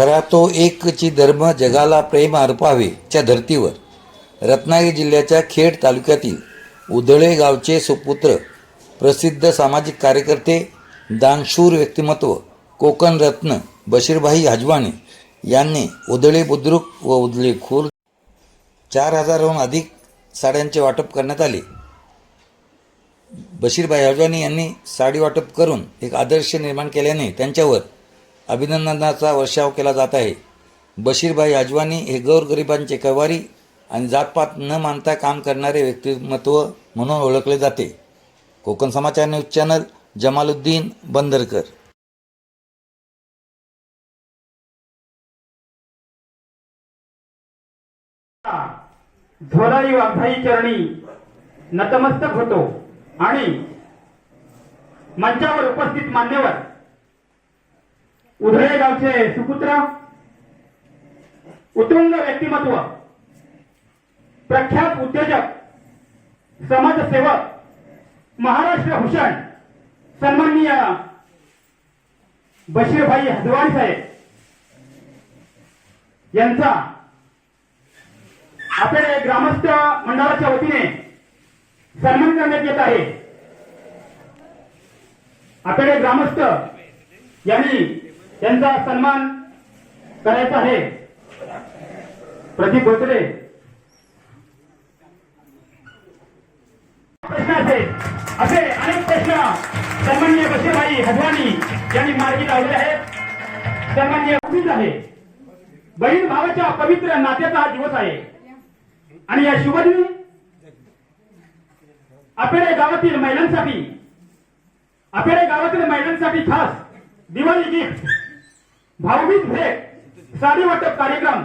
खरा तो एकची धर्म जगाला प्रेम अर्पावे च्या धर्तीवर. रत्नागिरी जिल्ह्याच्या खेड तालुक्यातील उधळे गावचे सुपुत्र प्रसिद्ध सामाजिक कार्यकर्ते दानशूर व्यक्तिमत्व कोकण रत्न बशीरभाई हजवाणी यांनी उधळे बुद्रुक व उधळे खुर्द चार हजारहून अधिक साड्यांचे वाटप करण्यात आले. बशीरभाई हजवानी यांनी साडी वाटप करून एक आदर्श निर्माण केल्याने त्यांच्यावर अभिनंदनाचा वर्षाव केला जात आहे. बशीरभाई अजवानी हे गोरगरिबांचे कवारी आणि जातपात न मानता काम करणारे व्यक्तिमत्व म्हणून ओळखले जाते. Konkan Samachar news channel Jamaluddin Bandarkar. झोलाई Waghai चरणी नतमस्तक होतो आणि मंचावर उपस्थित मान्यवर उधळे गावचे सुपुत्र उत्तुंग व्यक्तिमत्व प्रख्यात उद्योजक समाजसेवक महाराष्ट्र भूषण सन्माननीय बशीरभाई हजवाणी साहेब यांचा आपले ग्रामस्थ मंडळाच्या वतीने सन्मान करण्यात येत आहे. आपले ग्रामस्थ यांनी यांचा सन्मान करायचा आहे. प्रदीप गोत्रे प्रश्न असेल असे अनेक प्रश्न सन्मान्य बशीरभाई हजवानी यांनी मार्गी लावले आहेत. सन्मान्य उभीच आहे? बहीण भावाच्या पवित्र नात्याचा हा दिवस आहे. आणि या शुभदिनी आपेडे गावातील महिलांसाठी आपेडे गावातील महिलांसाठी खास दिवाळी गिफ्ट भाऊबीज भेट साडी वाटप कार्यक्रम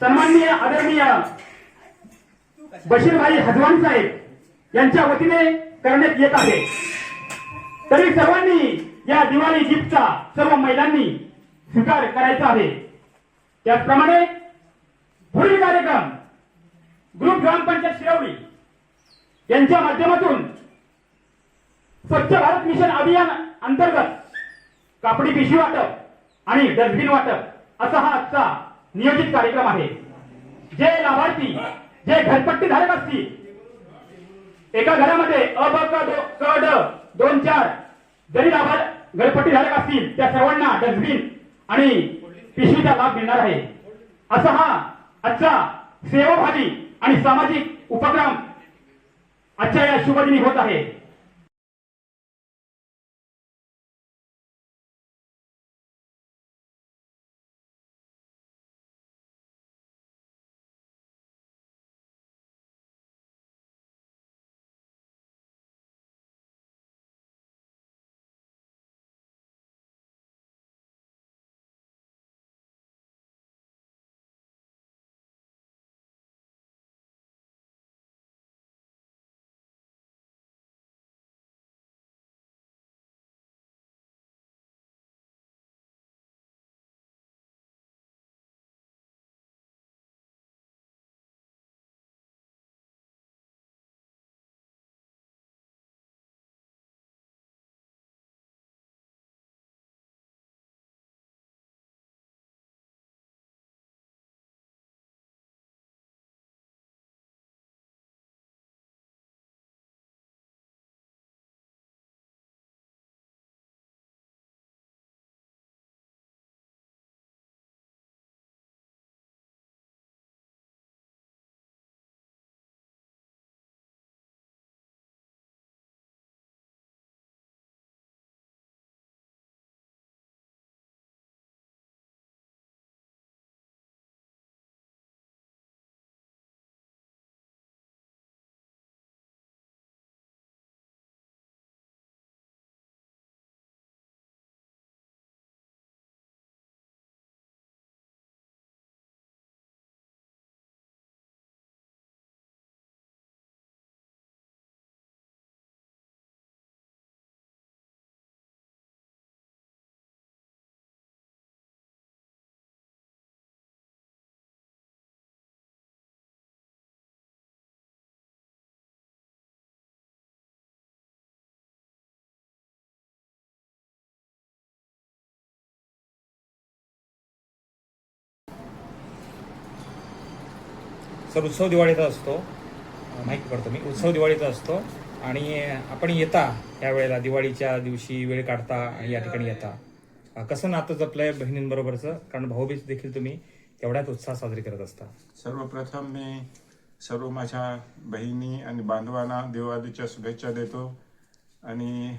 सन्माननीय आदरणीय बशीरभाई हजवान साहेब यांच्या वतीने करण्यात येत आहे. तरी सर्वांनी या दिवाळी गिफ्टचा सर्व महिलांनी स्वीकार करायचा आहे त्याचप्रमाणे पुढील कार्यक्रम ग्रुप ग्रामपंचायत शिरवली यांच्या माध्यमातून स्वच्छ भारत मिशन अभियान अंतर्गत कापडी पिशवी वाटप आणि डस्टबिन वाटप असा हा आजचा नियोजित कार्यक्रम आहे. जे लाभार्थी जे घरपट्टी धारक असतील एका घरामध्ये अ ब क क ड दोन चार जरी लाभार घरपट्टी धारक असतील त्या सर्वांना डस्टबिन आणि पिशवीचा लाभ मिळणार आहे. असा हा आजचा सेवाभावी आणि सामाजिक उपक्रम आजच्या या शुभदिनी होत आहे. सर उत्सव दिवाळीचा असतो. माहिती पडतो मी. उत्सव दिवाळीचा असतो. आणि आपण येता त्यावेळेला दिवाळीच्या दिवशी वेळ काढता आणि या ठिकाणी येता. कसं नातं जपलंय बहिणींबरोबरचं? कारण भाऊबीज देखील तुम्ही तेवढ्याच उत्साह साजरी करत असता. सर्वप्रथम मी सर्व माझ्या बहिणी आणि बांधवांना दिवाळीच्या शुभेच्छा देतो. आणि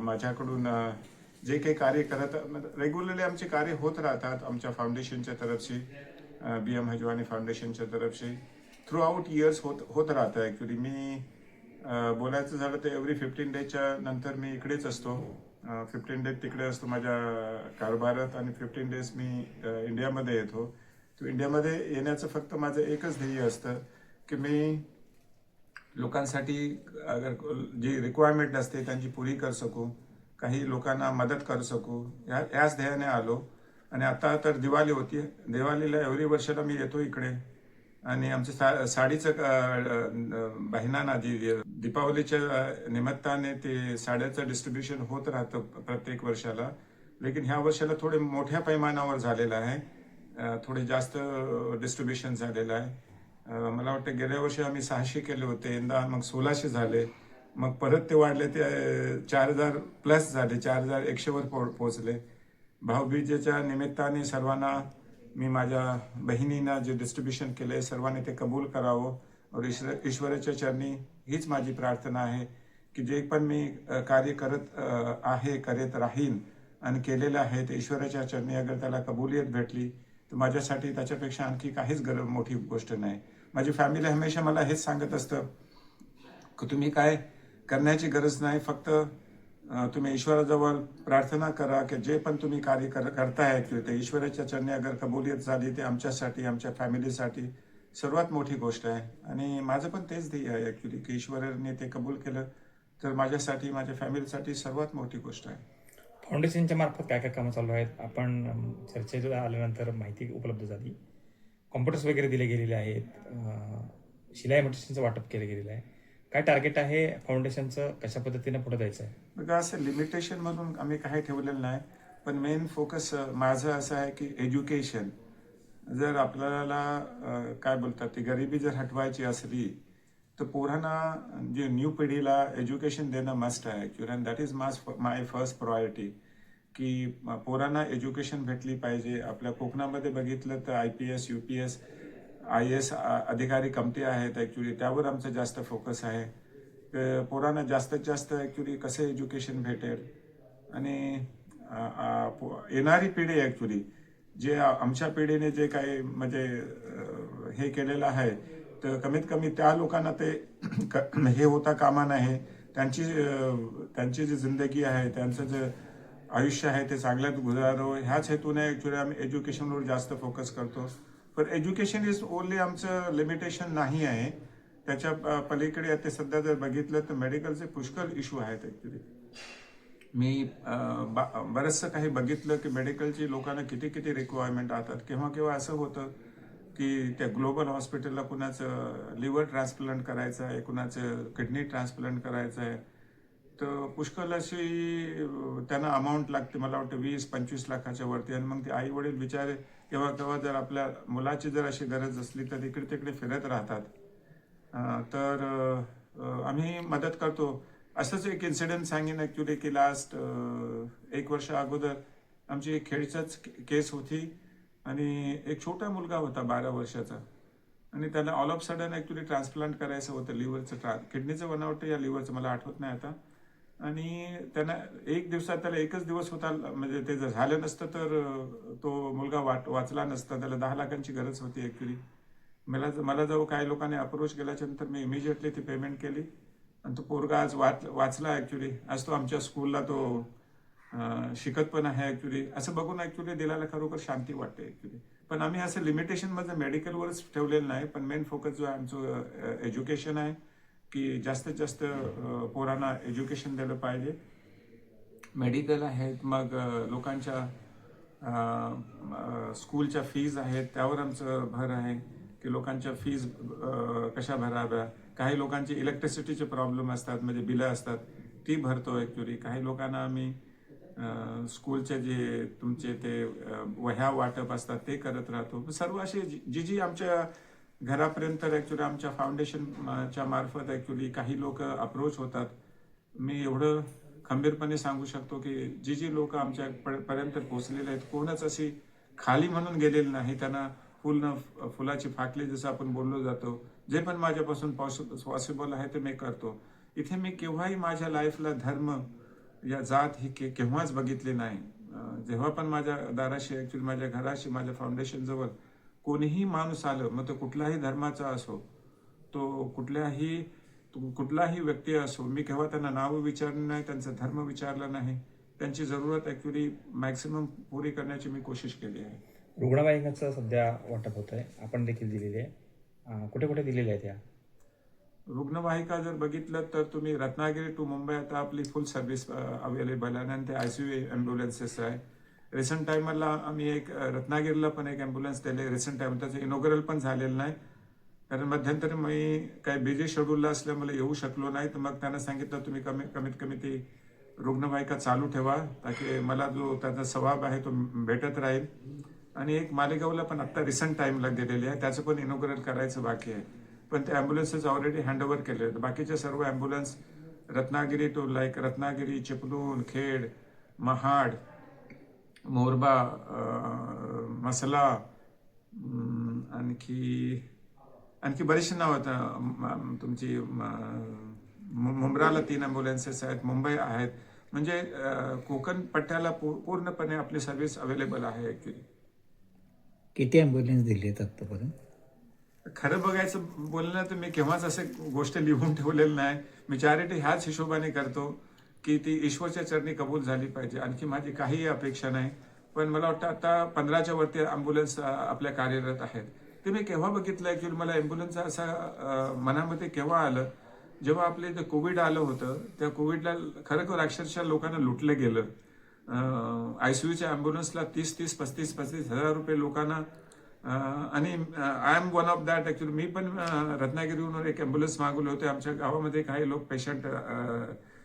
माझ्याकडून जे काही कार्य करत रेग्युलरली आमचे कार्य होत राहतात आमच्या फाउंडेशनच्या तरफशी. बी एम हजवानी फाउंडेशनच्या तरफशी. थ्रू आउट इयर्स होत होत राहतं ॲक्च्युली मी बोलायचं झालं तर एव्हरी फिफ्टीन डेजच्या नंतर मी इकडेच असतो. फिफ्टीन डेज तिकडे असतो माझ्या कारभारात आणि फिफ्टीन डेज मी इंडियामध्ये येतो. तो इंडियामध्ये येण्याचं फक्त माझं एकच ध्येय असतं की मी लोकांसाठी अगर जी रिक्वायरमेंट असते त्यांची पुरी करू शकू काही लोकांना मदत करू शकू. या याच ध्येयाने आलो. आणि आता तर दिवाळी होती. दिवाळीला एवढी वर्षाला मी येतो इकडे. आणि आमच्या सा साडीचं अ, अ, बहिणांना जी दीपावलीच्या निमित्ताने ते साड्याचं डिस्ट्रीब्युशन होत राहतं प्रत्येक वर्षाला. लेकिन ह्या वर्षाला थोडे मोठ्या पैमानावर झालेलं आहे. थोडे जास्त डिस्ट्रीब्युशन झालेलं आहे. मला वाटतं गेल्या वर्षी आम्ही सहाशे केले होते. यंदा मग सोळाशे झाले. मग परत ते वाढले ते चार हजार प्लस झाले. चार हजार एकशेवर पो पोचले भाऊबीजेच्या निमित्ताने सर्वांना मी माझ्या बहिणींना जे डिस्ट्रीब्युशन केले सर्वांनी ते कबूल करावं. और ईश्वर ईश्वराच्या चरणी हीच माझी प्रार्थना आहे की जे पण मी कार्य करत आहे करत राहीन आणि केलेलं आहे ते ईश्वराच्या चरणी अगर त्याला कबुलियत भेटली तर माझ्यासाठी त्याच्यापेक्षा आणखी काहीच गरज मोठी गोष्ट नाही. माझी फॅमिली हमेशा मला हेच सांगत असतं की तुम्ही काय करण्याची गरज नाही फक्त तुम्ही ईश्वराजवळ प्रार्थना करा की जे पण तुम्ही कार्य कर करताय की ते ईश्वराच्या चरणी अगर कबुलियत झाली ते आमच्यासाठी आमच्या फॅमिलीसाठी सर्वात मोठी गोष्ट आहे. आणि माझं पण तेच ध्येय आहे ॲक्च्युली की ईश्वराने ते कबूल केलं तर माझ्यासाठी माझ्या फॅमिलीसाठी सर्वात मोठी गोष्ट आहे. फाउंडेशनच्या मार्फत काय काय कामं चालू आहेत? आपण चर्चेला आल्यानंतर माहिती उपलब्ध झाली. कॉम्प्युटर्स वगैरे दिले गेलेले आहेत. शिलाई मटेरियलचं वाटप केलं गेलेलं आहे. काय टार्गेट आहे? फाउंडेशनचं कशा पद्धतीने पुढे जायचं आहे? बघा असं लिमिटेशन म्हणून आम्ही काही ठेवलेलं नाही पण मेन फोकस माझं असं आहे की एज्युकेशन जर आपल्याला काय बोलतात ती गरिबी जर हटवायची असली तर पोरांना जे न्यू पिढीला एज्युकेशन देणं मस्ट आहे actually that is mass my first priority की पोरांना एज्युकेशन भेटली पाहिजे. आपल्या कोकणामध्ये बघितलं तर I P S U P S I S अधिकारी कमती आहेत ॲक्च्युली त्यावर आमचं जास्त फोकस आहे. पोरांना जास्तीत जास्त ॲक्च्युली कसं एज्युकेशन भेटेल? आणि येणारी पिढी ॲक्च्युली जे आमच्या पिढीने जे काही म्हणजे हे केलेलं आहे तर कमीत कमी त्या लोकांना ते क- हे होता कामा नाही त्यांची त्यांची जी जिंदगी आहे त्यांचं जे आयुष्य आहे ते चांगल्यात गुजारो. ह्याच हेतूने ॲक्च्युली आम्ही एज्युकेशनवर जास्त फोकस करतो. पण एज्युकेशन इज ओनली आमचं लिमिटेशन नाही आहे. त्याच्या पलीकडे आता सध्या जर बघितलं तर मेडिकलचे पुष्कळ इश्यू आहेत ॲक्च्युली मी बा- बरंचसं काही बघितलं की मेडिकलची लोकांना किती किती रिक्वायरमेंट आतात केव्हा केव्हा असं होतं की त्या ग्लोबल हॉस्पिटलला कुणाचं लिव्हर ट्रान्सप्लांट करायचं आहे कुणाचं किडनी ट्रान्सप्लांट करायचं आहे. तर पुष्कळ अशी त्यांना अमाऊंट लागते. मला वाटतं वीस पंचवीस लाखाच्या वरती. आणि मग ते आई वडील बिचारे केव्हा केव्हा जर आपल्या मुलाची जर अशी गरज असली तर इकडे तिकडे फिरत राहतात. तर आम्ही मदत करतो. असंच एक इन्सिडेंट सांगेन ॲक्च्युली की लास्ट एक वर्ष अगोदर आमची एक खेळचाच केस होती आणि एक छोटा मुलगा होता बारा वर्षाचा. आणि त्याला all of sudden actually transplant करायचं होतं लिव्हरचं ट्रा किडनीचं बनावटं या लिव्हरचं मला आठवत नाही आता. आणि त्यांना एक दिवसात त्याला एकच दिवस होता म्हणजे ते जर झालं नसतं तर तो मुलगा वाट वाचला नसता. त्याला दहा लाखांची गरज होती ॲक्च्युली मला मला जाऊ काही लोकांनी अप्रोच केल्याच्यानंतर मी इमिजिएटली ती पेमेंट केली. आणि तो पोरगा आज वाच वाचला ॲक्च्युली आज तो आमच्या स्कूलला तो शिकत पण आहे ॲक्च्युली असं बघून ॲक्च्युली दिलाला खरोखर शांती वाटते ॲक्च्युली पण आम्ही असं लिमिटेशन मेडिकलवरच ठेवलेलं नाही. पण मेन फोकस जो आहे आमचं एज्युकेशन आहे की जास्तीत जास्त पोरांना एज्युकेशन दिलं पाहिजे. मेडिकल आहेत मग लोकांच्या स्कूलच्या फीज आहेत त्यावर आमचं भर आहे. की लोकांच्या फीज कशा भराव्या? काही लोकांचे इलेक्ट्रिसिटीचे प्रॉब्लेम असतात म्हणजे बिलं असतात ती भरतो ॲक्च्युली काही लोकांना आम्ही स्कूलचे जे तुमचे ते वह्या वाटप असतात ते करत राहतो. सर्व असे जी जी- जी आमच्या घरापर्यंत ॲक्च्युली आमच्या फाउंडेशनच्या मार्फत ॲक्च्युली काही लोक अप्रोच होतात. मी एवढं खंबीरपणे सांगू शकतो की जी जी लोक आमच्या पर्यंत पोहोचलेले आहेत कोणच अशी खाली म्हणून गेलेली नाही. त्यांना फुल न फुलाची फाटली जसं आपण बोललो जातो. जे पण माझ्यापासून पॉसिबल आहे ते मी करतो. इथे मी केव्हाही माझ्या लाईफला धर्म या जात ही के केव्हाच बघितली नाही. जेव्हा पण माझ्या दाराशी ॲक्च्युली माझ्या घराशी माझ्या फाउंडेशनजवळ कोणीही माणूस आलं मग तो कुठलाही धर्माचा असो तो कुठल्याही कुठलाही व्यक्ती असो मी केव्हा त्यांना नाव विचारलं नाही त्यांचा धर्म विचारला नाही त्यांची जरूरत ॲक्च्युली मॅक्सिमम पुरी करण्याची मी कोशिश केली आहे. रुग्णवाहिकाचं सध्या वाटप होत आहे आपण देखील दिलेली आहे. कुठे कुठे दिलेल्या आहेत या? रुग्णवाहिका जर बघितलं तर तुम्ही रत्नागिरी टू मुंबई आता आपली फुल सर्व्हिस अवेलेबल आहे. आणि ते आय सी यू ॲम्ब्युलन्सेस आहे. रिसेंट टाइमला आम्ही एक रत्नागिरीला पण एक ॲम्ब्युलन्स दिले. रिसेंट टाइम त्याचं इनोग्रल पण झालेलं नाही. कारण मध्यंतरी मी काही बिझी शेड्यूलला असल्यामुळे येऊ शकलो नाही. तर मग त्यांना सांगितलं तुम्ही कमी कमीत कमी ती रुग्णवाहिका चालू ठेवा. ताकी मला जो त्याचा स्वभाव आहे तो भेटत राहील. आणि एक मालेगावला पण आत्ता रिसेंट टाइमला दिलेली आहे. त्याचं पण इनोग्रेट करायचं बाकी आहे. पण ते ॲम्ब्युलन्सेस ऑलरेडी हँडओव्हर केले आहेत. बाकीचे सर्व ambulance Ratnagiri to like Ratnagiri Chiplun Khed Mahad Morba Mhasla आणखी आणखी बरीचशी नाव आहेत तुमची मु- मुंब्राला तीन ॲम्ब्युलन्सेस आहेत मुंबई आहेत. म्हणजे कोकण पट्ट्याला पूर्णपणे आपली सर्व्हिस अवेलेबल आहे ॲक्च्युली किती ॲम्ब्युलन्स दिली आहेत आत्तापर्यंत? खरं बघायचं बोलणं तर मी केव्हाच असे गोष्ट लिहून ठेवलेलं नाही. मी चॅरिटी ह्याच हिशोबाने करतो की ती ईश्वरच्या चरणी कबूल झाली पाहिजे. आणखी माझी काहीही अपेक्षा नाही. पण मला वाटतं आता पंधराच्या वरती ॲम्ब्युलन्स आपल्या कार्यरत आहेत. ते मी केव्हा बघितलं ॲक्च्युली मला ॲम्ब्युलन्स असा मनामध्ये केव्हा आलं? जेव्हा आपले इथं कोविड आलं होतं त्या कोविडला खरं खर अक्षरशः लोकांना लुटलं गेलं. आयसीयूच्या ॲम्ब्युलन्सला तीस तीस पस्तीस पस्तीस हजार रुपये लोकांना आणि I am one of that actually मी पण रत्नागिरीहून एक ॲम्ब्युलन्स मागवले होते. आमच्या गावामध्ये काही लोक पेशंट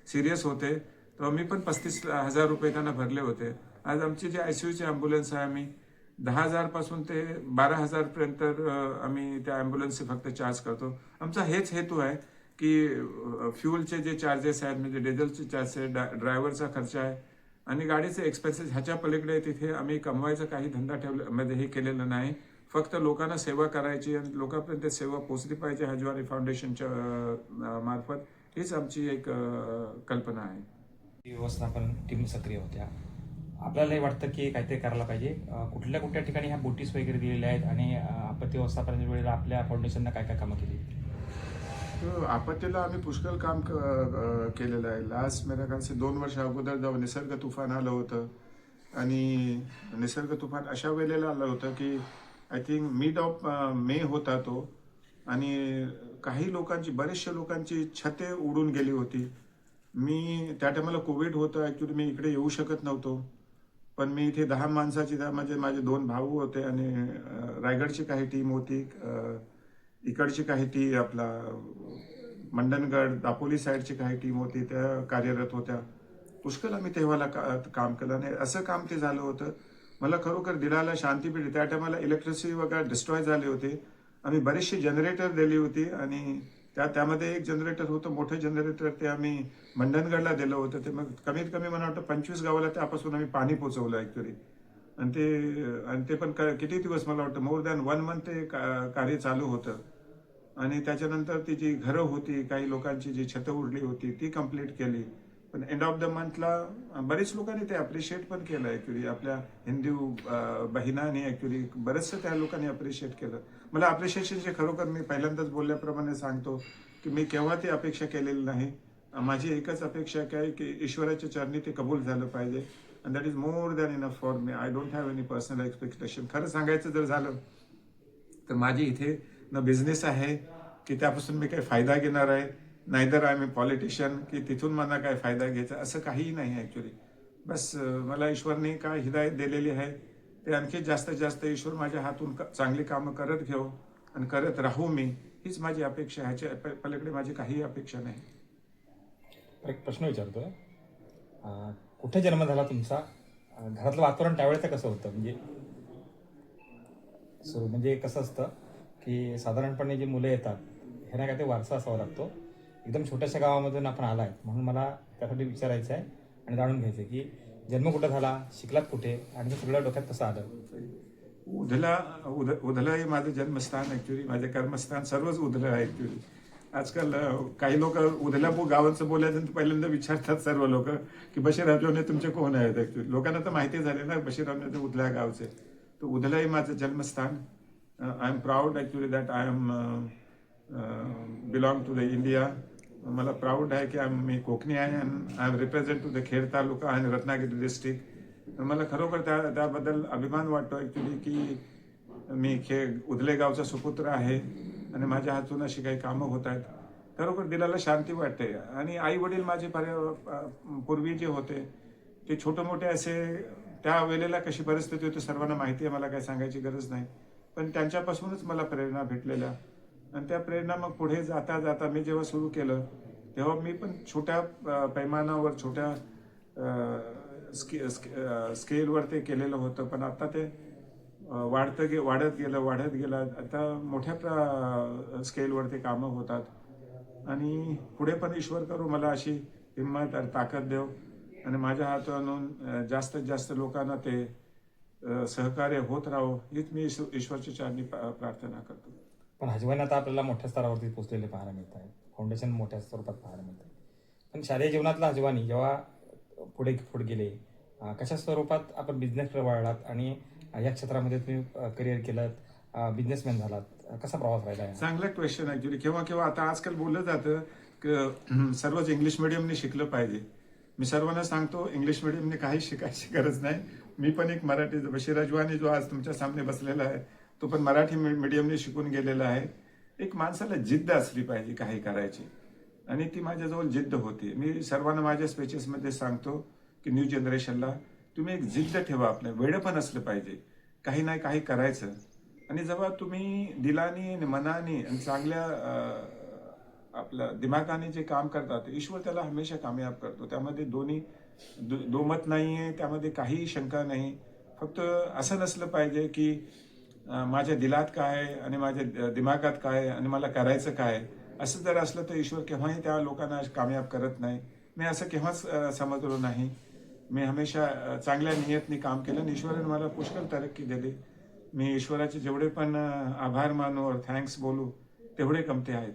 सिरियस होते. तेव्हा मी पण पस्तीस हजार रुपये त्यांना भरले होते. आज आमची सी आयसीयूची ॲम्ब्युलन्स आहे आम्ही दहा हजारपासून ते बारा हजारपर्यंत आम्ही त्या ॲम्ब्युलन्सचे फक्त चार्ज करतो. आमचा हेच हेतू आहे की फ्युलचे जे चार्जेस आहेत म्हणजे डिझेलचे चार्जेस आहे ड्रायव्हरचा खर्च आहे आणि गाडीचे एक्सपेन्सेस ह्याच्या पलीकडे तिथे आम्ही कमवायचा काही धंदा ठेवला मध्ये हे केलेलं नाही. फक्त लोकांना सेवा करायची आणि लोकांपर्यंत सेवा पोचली पाहिजे हजवारी फाउंडेशनच्या मार्फत हीच आमची एक कल्पना आहे. व्यवस्थापन टीम सक्रिय होत्या. आपल्यालाही वाटतं की काहीतरी करायला पाहिजे. कुठल्या कुठल्या ठिकाणी ह्या बोटीस वगैरे दिलेल्या आहेत आणि आपत्ती व्यवस्थापनाच्या वेळेला आपल्या फाउंडेशननं काय काय कामं केली? तो आपत्तीला आम्ही पुष्कळ काम क- केलेलं आहे. लास्ट मेरा ख्याल से दोन वर्ष अगोदर जेव्हा निसर्ग तुफान आलं होतं आणि निसर्ग तुफान अशा वेळेला आलं होतं की I think mid of May होता तो आणि काही लोकांची बरेचशा लोकांची छते उडून गेली होती. मी त्या टायमाला कोविड होतं. ॲक्च्युली मी इकडे येऊ शकत नव्हतो. पण मी इथे दहा माणसाची त्या म्हणजे माझे दोन भाऊ होते आणि रायगडची काही टीम होती. इकडची काही टी आपला मंडणगड दापोली साईडची काही टीम होती त्या कार्यरत होत्या. पुष्कळ आम्ही तेव्हाला का- काम केलं आणि असं काम ते झालं होतं. मला खरोखर दिलाला शांती भेटली. त्या टायमाला इलेक्ट्रिसिटी वगैरे डिस्ट्रॉय झाले होते. आम्ही बरेचसे जनरेटर दिली होती आणि त्या त्यामध्ये एक जनरेटर होतं मोठं जनरेटर ते आम्ही मंडणगडला दिलं होतं. ते मग कमीत कमी मला वाटतं पंचवीस गावाला त्यापासून आम्ही पाणी पोचवलं ॲक्च्युली आणि ते आणि ते पण क- किती दिवस मला वाटतं मोर दॅन वन मंथ ते का- कार्य चालू होतं. आणि त्याच्यानंतर ती जी घरं होती काही लोकांची जी छतं उडली होती ती कंप्लीट केली. पण एंड ऑफ द मंथला बरेच लोकांनी ते अप्रिशिएट पण केलं ॲक्च्युली आपल्या हिंदू बहिणांनी ॲक्च्युली बरंचसं त्या लोकांनी अप्रिशिएट केलं. मला अप्रिशिएशनचे खरोखर मी पहिल्यांदाच बोलल्याप्रमाणे सांगतो की मी केव्हा ती अपेक्षा केलेली नाही. माझी एकच अपेक्षा काय की ईश्वराच्या चरणी ते कबूल झालं पाहिजे. And that is more than enough for me I don't have any personal expectation खरं सांगायचं जर झालं तर माझी इथे न बिझनेस आहे की त्यापासून मी काही फायदा घेणार आहे नाहीतर आय मी पॉलिटिशियन की तिथून मला काय फायदा घ्यायचा असं काहीही नाही ॲक्च्युली बस मला ईश्वरने काय हिदायत दिलेली आहे ते आणखी जास्तीत जास्त ईश्वर माझ्या हातून चांगली कामं करत घेऊ आणि करत राहू मी हीच माझी अपेक्षा ह्याच्या प- पलीकडे माझी काही अपेक्षा नाही. एक प्रश्न विचारतो कुठे जन्म झाला तुमचा? घरातलं वातावरण त्यावेळेचं कसं होतं? म्हणजे सो म्हणजे कसं असतं की साधारणपणे जी मुलं येतात ह्यांना काय ते वारसा असावा लागतो. एकदम छोट्याशा गावामधून आपण आलाय म्हणून मला त्यासाठी विचारायचं आहे आणि जाणून घ्यायचं आहे की जन्म कुठं झाला शिकलात कुठे आणि ते सगळं डोक्यात कसं आलं? उधला उद उधला हे माझं जन्मस्थान ऍक्च्युली माझे कर्मस्थान सर्वच उधलं आहे ऍक्च्युली आजकाल काही लोक उधल्या गावांचं गावाचं बोलायचं तर पहिल्यांदा विचारतात सर्व लोक की बशीर जोने तुमचे कोण आहेत? ऍक्च्युली लोकांना तर माहिती झाले ना बशीर जोने ते उधल्या गावचे. तर उधला हे माझं जन्मस्थान. I am proud actually that I am belong to the India मला प्राऊड आहे की आम- मी कोकणी आहे आणि I am represent to the Khed taluka आणि रत्नागिरी डिस्ट्रिक्ट मला खरोखर त्या त्याबद्दल अभिमान वाटतो ॲक्च्युली की मी खे उदले गावचा सुपुत्र आहे. आणि माझ्या हातून अशी काही कामं होत आहेत. खरोखर दिलाला शांती वाटते. आणि आई वडील माझे पर्या- पूर्वी जे होते ते छोटे मोठे असे त्या वेळेला कशी परिस्थिती होती सर्वांना माहिती आहे मला काही सांगायची गरज नाही. पण त्यांच्यापासूनच मला प्रेरणा भेटलेल्या. आणि त्या प्रेरणा मग पुढे जाता जाता मी जेव्हा सुरू केलं तेव्हा मी पण छोट्या पैमानावर छोट्या स्के- स्के- स्केलवर ते केलेलं होतं. पण आता ते वाढतं गे वाढत गेलं वाढत गेलं. आता मोठ्या प्र- स्केलवरती कामं होतात. आणि पुढे पण ईश्वर करू मला अशी हिंमत आणि ताकद देव. आणि माझ्या हातून जास्तीत जास्त लोकांना ते सहकार्य होत राहो हीच मी ईश्व- ईश्वरच्या चरणी प्रार्थना करतो. पण हजवान आता आपल्याला मोठ्या स्तरावरती पोहोचलेले पाहायला मिळत आहे फाउंडेशन मोठ्या स्वरूपात पाहायला मिळत आहे पण शालेय जीवनातला हजवानी जेव्हा पुढे पुढे गेले कशा स्वरूपात आपण बिझनेस वाढलात आणि या क्षेत्रामध्ये तुम्ही करिअर केलं बिझनेसमॅन झालात. कसा प्रवास राहिला चांगला चांगलं क्वेश्चन ऍक्च्युली केव्हा केव्हा आता आजकाल बोललं जातं की सर्वच इंग्लिश मिडियमने शिकलं पाहिजे. मी सर्वांना सांगतो इंग्लिश मिडियमने काही शिकायची गरज नाही. मी पण एक मराठी बशीर अजवानी जो आज तुमच्या सामने बसलेला आहे तो पण मराठी मिडियमने शिकून गेलेला आहे. एक माणसाला जिद्द असली पाहिजे काही करायची. आणि ती माझ्याजवळ जिद्द होती. मी सर्वांना माझ्या स्पेचेसमध्ये सांगतो की न्यू जनरेशनला तुम्ही एक जिद्द ठेवा आपल्या वेळ पण असलं पाहिजे. काही नाही काही करायचं. आणि जेव्हा तुम्ही दिलानी आणि मनाने आणि चांगल्या आपल्या दिमागाने जे काम करतात ईश्वर त्याला हमेशा कामयाब करतो. त्यामध्ये दोन्ही दो- दोमत नाही आहे त्यामध्ये काहीही शंका नाही. फक्त असं नसलं पाहिजे की माझ्या दिलात काय आहे आणि माझ्या दिमागात काय आणि मला करायचं काय? असं जर असलं तर ईश्वर केव्हाही त्या लोकांना कामयाब करत नाही. मी असं केव्हाच समजलो नाही. मी हमेशा चांगल्या नियतने काम केलं. आणि ईश्वराने मला पुष्कळ तरक्की दिली. मी ईश्वराचे जेवढे पण आभार मानू और थँक्स बोलू तेवढे कमते आहेत.